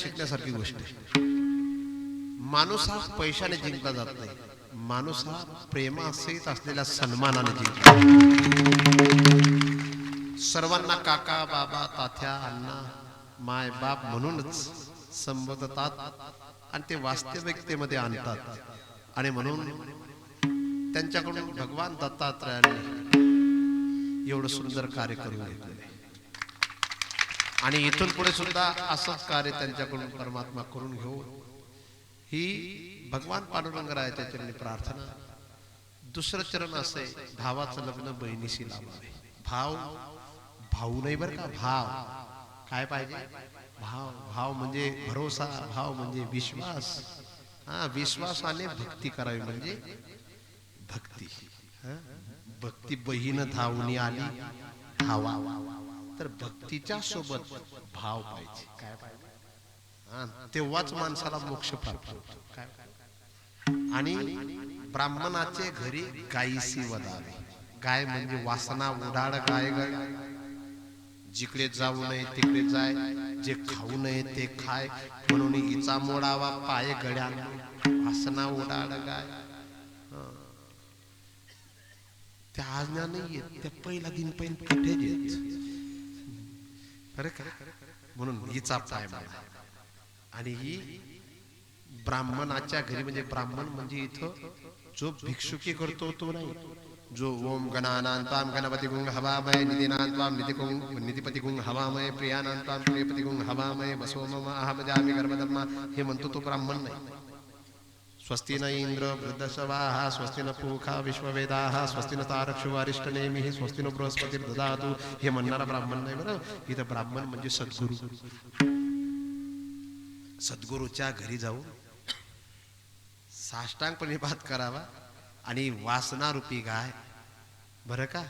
शिकण्यासारखी गोष्ट माणूस हा पैशाने जिंकला जात नाही. माणूस हा प्रेमासहित असलेल्या सन्मानाने जिंकला सर्वांना काका बाबा तात्या अण्णा माय बाप म्हणूनच संबोधतात आणि ते वास्तविकतेमध्ये आणतात. आणि म्हणून त्यांच्याकडून भगवान दत्तात्रयाने एवढं सुंदर कार्य करून घेतलं आणि इथून पुढे सुद्धा असंच कार्य त्यांच्याकडून परमात्मा करून घेऊ. ही भगवान पांडुरंगरायाच्या चरणी प्रार्थना. दुसरं चरण असे आहे भावाचं लग्न बहिणीशी लावावे. भाव भाऊ नाही बरं का भाव. काय पाहिजे? भाव भाव म्हणजे भरोसा भाव म्हणजे विश्वास. हा विश्वासाने भक्ती करावी म्हणजे भक्ती. भक्ती बहीण धावणी आली धावा. तर भक्तीच्या सोबत भाव पाहिजे. काय पाहिजे तेव्हाच माणसाला मोक्ष प्राप्त होतो. काय आणि ब्राह्मणाचे घरी गायीसी वदावे गाय म्हणजे वासना उडाड गाय गाय जिकडे जाऊ नये तिकडे जाय. जे खाऊ नये ते खाय. म्हणून हिचा मोडावा पाय गड्या वासना उडाड गाय. त्या आज्ञा नाही येत. त्या पहिला दिन पहिन कुठे येत खरं खरं म्हणून हिचा पाय मला आणि ही ब्राह्मणाच्या घरी म्हणजे ब्राह्मण म्हणजे इथं जो भिक्षुकी करतो तो नाही. जो ओम गणानांताम गणपती गुंग हवामय निधीनांताम निधी गुंग निधिपती गुंग हवामय प्रियानांताम प्रियपती गुंग हवामय बसो अहमजामी गर्भधर्मा. हे म्हणतो तो ब्राह्मण नाही. स्वस्ति न इंद्र वृद्धशवाः स्वस्ति न पूखा विश्ववेदाः स्वस्ति न वरिष्ठ अरिष्टनेमिः स्वस्ति न बृहस्पती ददातु हे म्हणणारा ब्राह्मण नाही बरं इथं ब्राह्मण म्हणजे सद्गुरू। सद्गुरूच्या घरी जाऊन साष्टांग प्रणिपात करावा आणि वासनारूपी गाय बरं का?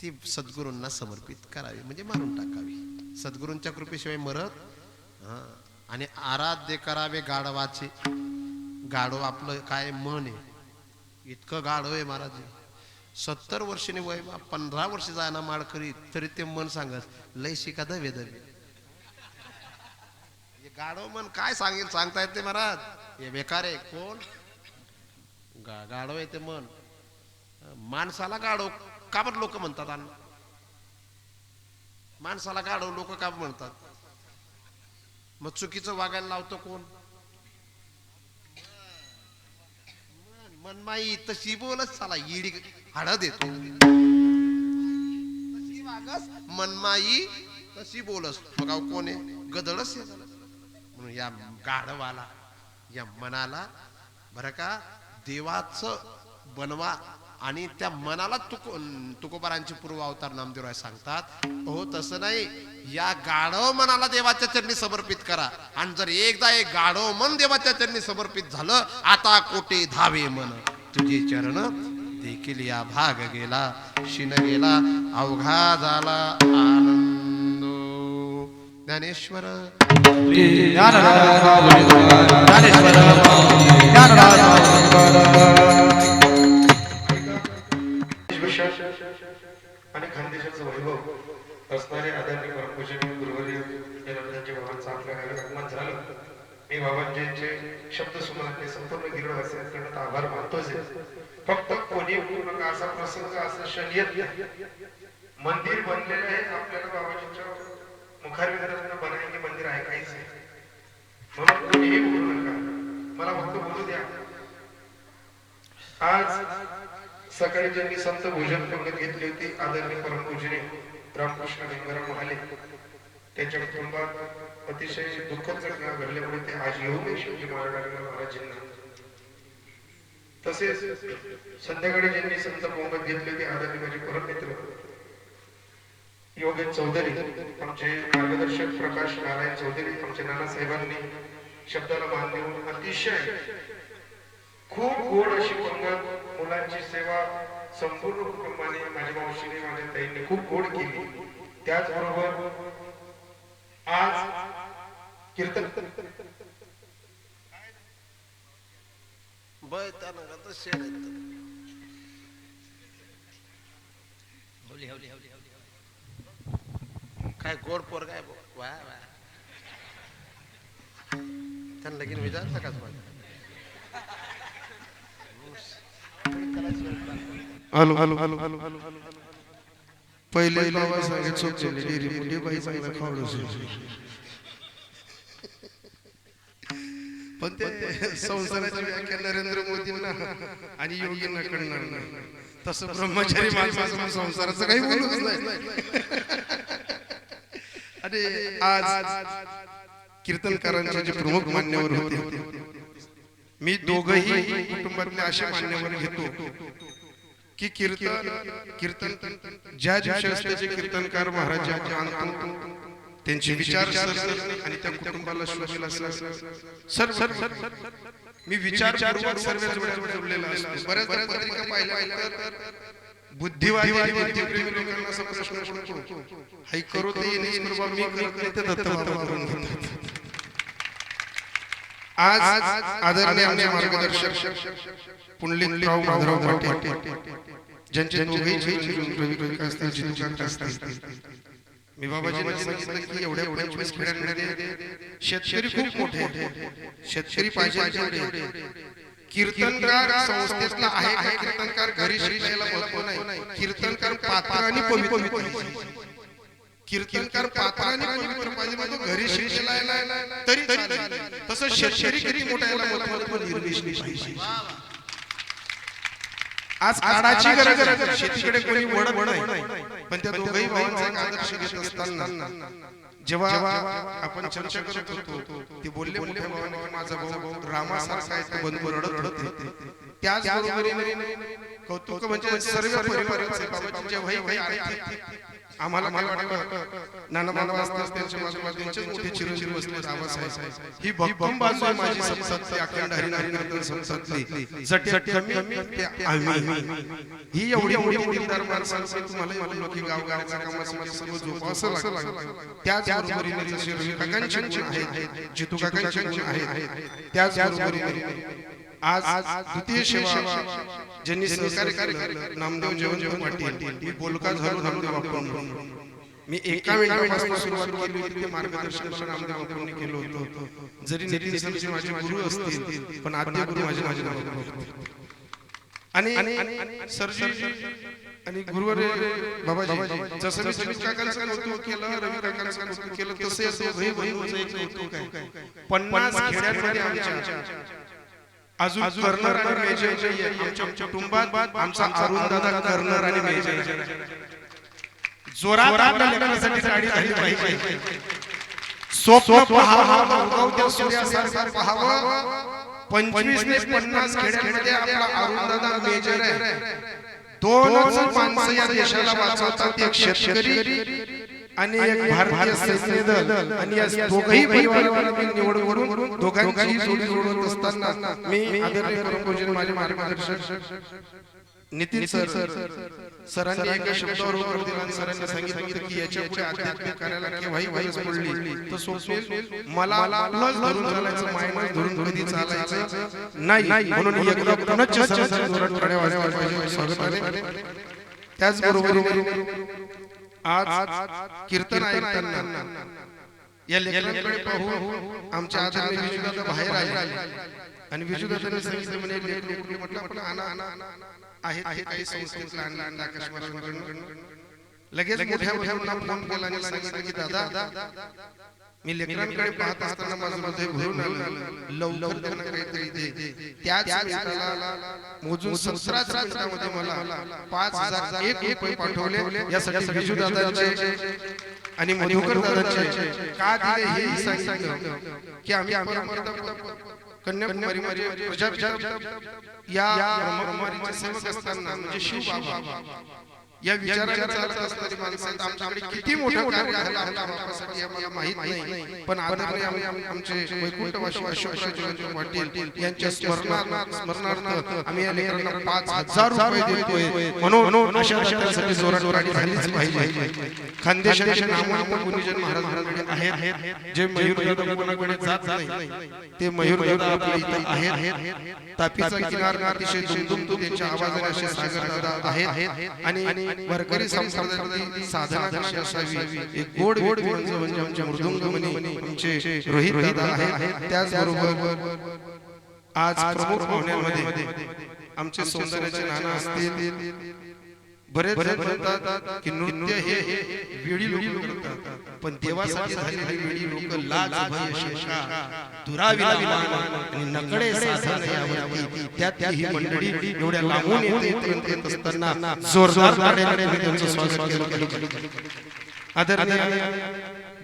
ती सद्गुरूंना समर्पित करावी म्हणजे मारून टाकावी. सद्गुरूंच्या कृपेशिवाय मरत हा. आणि आराध्य करावे गाढवाचे. गाढव आपलं काय मन आहे. इतकं गाढव आहे महाराज. सत्तर वर्षाने वय पंधरा वर्ष जायना माळ करीत तरी ते मन सांगत लय शिका दवे दवे गाढव मन काय सांगेल सांगता येते महाराज. हे बेकार आहे. कोण? गा गाढव आहे ते मन. माणसाला गाढव का बरं लोक म्हणतात अण्णा माणसाला गाढव लोक का म्हणतात? मग चुकीचं वागायला लावतो कोण? मनमाई तशी बोलच चला इडी हाड देतो. तशी वागस मनमाई तशी बोलस. बघा कोण आहे? गदळच म्हणून या गाढवाला या मनाला बरं का देवाचं बनवा. आणि त्या मनाला तुको तुकोबारांचे पूर्व अवतार नामदेवराय सांगतात हो तसं नाही. या गाढव मनाला देवाच्या चरणी समर्पित करा. आणि जर एकदा एक गाढव मन देवाच्या चरणी समर्पित झालं आता कोटे धावे मन? तुझे चरण देखील या भाग गेला शिन गेला अवघा झाला आनंद. ज्ञानेश्वर. आणि खानदेशाचं वैभव असणारे आदरणीय परमपूजनीय गुरुवर्य या नंदांच्या बाबांचं आपल्या घरी आगमन झालं. मी बाबांजींचे शब्द सुमनातले संपूर्ण गिरडवासियांकडून आभार मानतोच फक्त कोणी उठू नका असा प्रसंग असा क्षण येत मंदिर बनलेलं आहे आपल्याला बाबाजींच्या मुखारविंदातून बनायचे मंदिर आहे काहीच म्हणून कोणीही उठू नका. मला फक्त बोलू द्या. आज सकाळी ज्यांनी संत भोजन पंगत घेतली होती आदरणीय परमपूजने रामकृष्ण गंगाराम महाले त्यांच्या कुटुंबात अतिशय दुःखद घटना घडल्यामुळे ते आज येऊ नये शिवजी महाराजांना महाराजांना. तसेच संध्याकाळी ज्यांनी संत पंगत घेतली होती आदरणीय माझे परममित्र योगेश चौधरी आमचे मार्गदर्शक प्रकाश नारायण चौधरी आमच्या नानासाहेबांनी शब्दाला मान देऊन अतिशय खूप गोड अशी पंगत मुलांची सेवा संपूर्ण कुटुंबाने माझ्या मावशीने माझ्या ताईंनी खूप गोड केली. त्याचबरोबर आज कीर्तन. आहेत. हवली हवली हवली हवली काय गोड पोर काय वा वा. त्यांना लगीन विचारलं का तुम्हाला? Hello. Hello hello hello hello पहिले बाबा सांगत सोपलेले डेरी मोठी बाई चांगला खावडं पण ते संसाराची व्याख्या नरेंद्र मोदींना आणि योगींना कळणार नाही. तसं ब्रह्मचारी माणसाचं संसाराचं काही बोलूच नाही. आणि आज कीर्तनकारांचे जे प्रमुख मान्यवर होते मी दोघही कुटुंबातले असे मान्यवर घेतो की कीर्तन कीर्तन ज्या दिवशी कीर्तनकार महाराज जे आणतो त्यांचे विचार आणि त्या कुटुंबाला शोभेल असं सर सर सर मी विचार जोडलेला असतो. बऱ्याच पत्रिका पाहिल्या बुद्धिवादी बुद्धिप्रेमी लोकांना असा प्रश्न पडतो. ते येणे मी करत नाही ते करून घेतात. आज आदरणीय आमचे मार्गदर्शक माधवराव ज्यांचे दोघेही जैन रवी असतील जितूकांत असतील मी बाबाजींना सांगितलं की एवढ्या पंचवीस खेड्यांमध्ये शेतकरी खूप मोठे. शेतकरी पाहिजे कीर्तनकार संस्थेतला आहे कीर्तनकार घरी शिकायला नाही. कीर्तनकार पात्र आणि पवित्र. कीर्तनकार पात्र आणि पवित्र पाहिजे तो घरी शिकायला तरी तरी तसं शेतकरी किती मोठा याला महत्त्व निर्देशली पाहिजे आज काळाची गरज. शेतीकडे कोणी वळत नाही पण त्या दोघही भावांचा एक आदर्श घेत असताना जेव्हा आपण चर्चा करत होतो ते बोलले भावाने की माझा भाऊ रामासारखा आहे तो बंधू रडत होते त्याच बरोबरीने कौतुक म्हणजे सर्व परिवाराचे आर्थिक आम्हाला मला वाटतं? नाना मानव असतात त्यांच्या बाजूला त्यांचे मोठे चिरंजीव बसले आवासाहेब ही भक्कम बाजू आहे माझी अखंड कमी ही एवढी मोठी दिलदार माणसांचं तुम्हाला म्हणलो की गाव गावच्या कामासाठी सर्व जोपासं लागतं त्याच बरोबरीने जसे रवी काकांचे आहेत. जितू काकांचे आहेत. त्याच बरोबरीने आज द्वितीय सेवा ज्यांनी सहकार्य केलं नामदेव जेवण पाटील मी बोलका झालो नामदेव बापूंकडून. मी एका मिनिटापासून सुरुवात केली होती ते मार्गदर्शन नामदेव बापूंनी केलं होतं जरी नितीन सरजी माझे गुरु असतील पण आद्य गुरु माझे माझे नामदेव. आणि सरजी आणि गुरुवर बाबाजी जसं मी सुमित काकांचं कौतुक केलं रवी काकांचं कौतुक केलं तसे असं एक कौतुक आहे पन्नास खेड्यांमध्ये आमच्या अजून कर्नर आणि आहे, आमच्या कुटुंबात आमचा अरुण दादा कर्नर आणि मेजर. जोरात आपल्या गाडी झाली पाहिजे. स्वप्न पहावं उगवत्या सूर्यासारखं पहावं. पंचवीस ते पन्नास खेड्यांमध्ये आपला अरुण दादा मेजर आहे. दोनच माणसं या देशाला वाचवतात. एक शेतकरी आणि एक भारतीय सैन्य दल आणि या दोघही परिवाराला मी निवड करून दोघांची जोडी जोडत असताना मी आदरणीय माझे मार्गदर्शक नितीन सर. सरांनी एका शब्दावर उत्तर दिलं सरांनी सांगितलं की याच्यापुढे आध्यात्मिक कार्याला केव्हाही गरज पडली तर सोपे मला प्लस धरून चालायचं मायनस धरून कधी चालायचं? नाही. म्हणून एकदा पुनश्च जोरात टाळ्या वाजवायला पाहिजे. स्वागताने त्याचबरोबर आज कीर्तन ऐकताना या लेखनाकडे पाहू आमच्या आदरणीय विजूदादा बाहेर आहे आणि विजूदादाने सांगितलं म्हणे लेख लेख म्हटलं आपण आणा आणा आहेत आहे काही संस्थेतला आणला आकाश आकाशवाणी लगेच मोठ्या मोठ्या फोन केला आणि सांगितलं की दादा मी लेकरांकडे पाहत असताना माझं हृदय भरून आलं. लवकर त्यांना काहीतरी दे. त्याच मिनिटाला मोजून सतराच मिनिटामध्ये मला पाच हजार एक रुपये पाठवले. यासाठी विजू दादांचे आणि मधुकर दादांचे का दिले हे सांगितलं. की आम्ही आम्ही कन्याकुमारी प्रजा या ब्रह्मकुमारीचे सेवक असताना म्हणजे शिव बाबा. या विचाराने चालत असणारी माणसं आहेत. आमच्याकडे किती मोठं कार्य झालं आहे आमच्यासाठी आम्हाला माहीत नाही. पण आदरणीय आम्ही आम्ही- आमचे वैकुंठवासी अशोक जयवंत पाटील यांच्या स्मरणार्थ स्मरणार्थ आम्ही या लेकरांना पाच हजार रुपये देतोय. म्हणून अशा त्यासाठी जोरात गाडी झालीच पाहिजे. खानदेशाचे नामांकित गुणीजन महाराजांकडे आहेत. जे मयूर दादा कोणाकडे जात नाही. ते मयूर आपल्या इथं आहेत तापीचा किनार अतिशय दुमदुमतो त्यांच्या आवाजाने असे सागर दादा आहेत आणि वारकरी संप्रदायाची साधना कशी असावी? एक गोड गोड म्हणजे म्हणजे मृदुंगमणी आमचे रोहित दादा आहेत. त्याचबरोबर आज प्रमुख पाहुण्यांमध्ये आमचे सौंदर्याचे नाना असतील. बरेच म्हणतात की नृत्य हे वेळी लोक करतात. पण देवासाठी झालेली वेळी लोक लाज भय शंका दुरावी आणि नकडे साधन यावरती त्यात ही मंडळी एवढ्या लांबून येते येत- असताना जोरदार ताड्याने मी त्यांचं स्वागत केलं. आदरणीय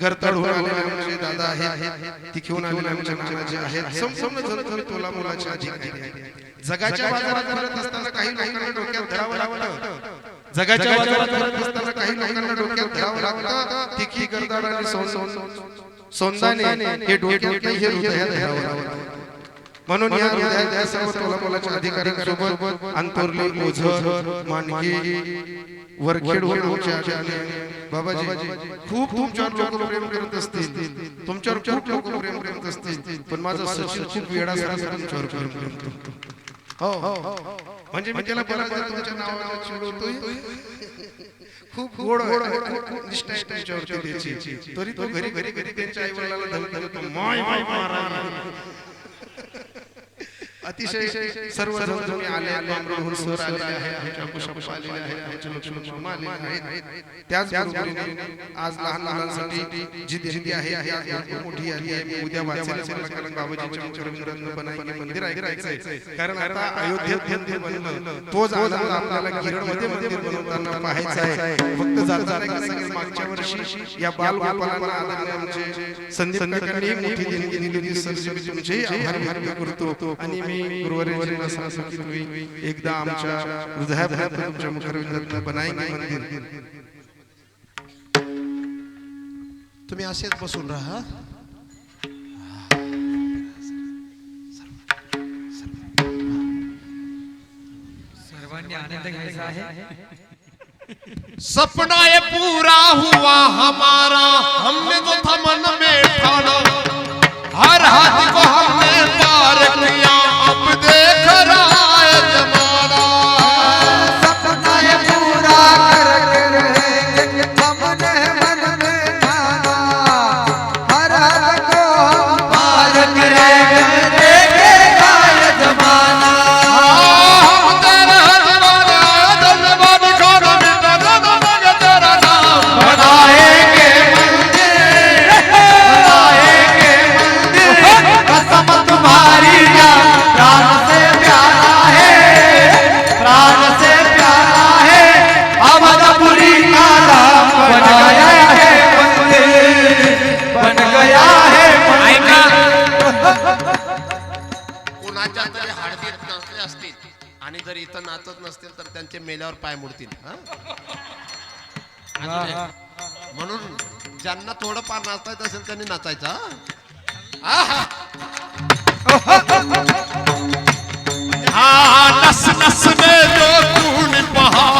घरतड होऊन आलेले आमचे दादा आहेत. ती घेऊन आलेले आमच्या नानाजी आहेत. संपूर्ण जण तोला मुलाचे आहेत. जगाच्या बाजारात फिरत असताना काही लोकांना डोक्यात धरावं लागतं जगाच्या असताना काही लोकांना डोक्यात धरावं लागतं. तिखी आणि सौं- सौंदाने हे डोक्यात हे हृदयात धरावं लागतं. म्हणून या हृदयात सर्व मुलाच्या अधिकाऱ्यांसोबत अंतोरले ओझर मानकी वरखेड बाबाजी खूप तुमच्यावर लोक प्रेम करत असतील. तुमच्यावर खूप लोक प्रेम करत असतील. पण माझा सचिन खूप तुमच्यावर प्रेम करतो हो हो. म्हणजे मी त्याला बऱ्याच वेळा तुमच्या नावाला चिडवतोय. खूप गोड गोड खूप निष्ठा आहे तुमच्यावरती त्याची. तरी तो घरी घरी घरी त्यांच्या आई वडिलांना धमकावतो माय माय महाराज अतिशय सर्व तुम्ही आले बांबरूहून सर आलेले आहे आमच्या कुशप्पा आलेले आहेत आमच्या लक्ष्मण मामा आलेले आहेत. त्याच बरोबरीने आज लहान जी दिंडी आहे मोठी आली आहे. उद्या वाचायला कारण बाबाजीच्या मंदिर ऐकायचंय. कारण आता अयोध्येत मंदिर बनलं. तोच आनंद आपल्याला गिरणमध्ये मंदिर बनवताना पाहायचा आहे. फक्त जाता मागच्या वर्षी या आमचे संदीप मोठी तुमचे आभार व्यक्त करतो आणि मी गुरुवारी सांगतो की तुम्ही एकदा आमच्या हृदयापर्यंत तुमच्या मुखरविंदात बनाएंगे मंदिर. तुम्ही असेच बसून राहा. सर्वांनी आनंद घ्यायचा आहे. सपना ये पूरा हुआ हमारा हमने जो था मन में ठाना हर हाथ को हमने पार किया। up हा? म्हणून ज्यांना थोडं पार नाचता येत असेल त्यांनी नाचायचं हा? आहा. हाँ नस नस में जो खून बहा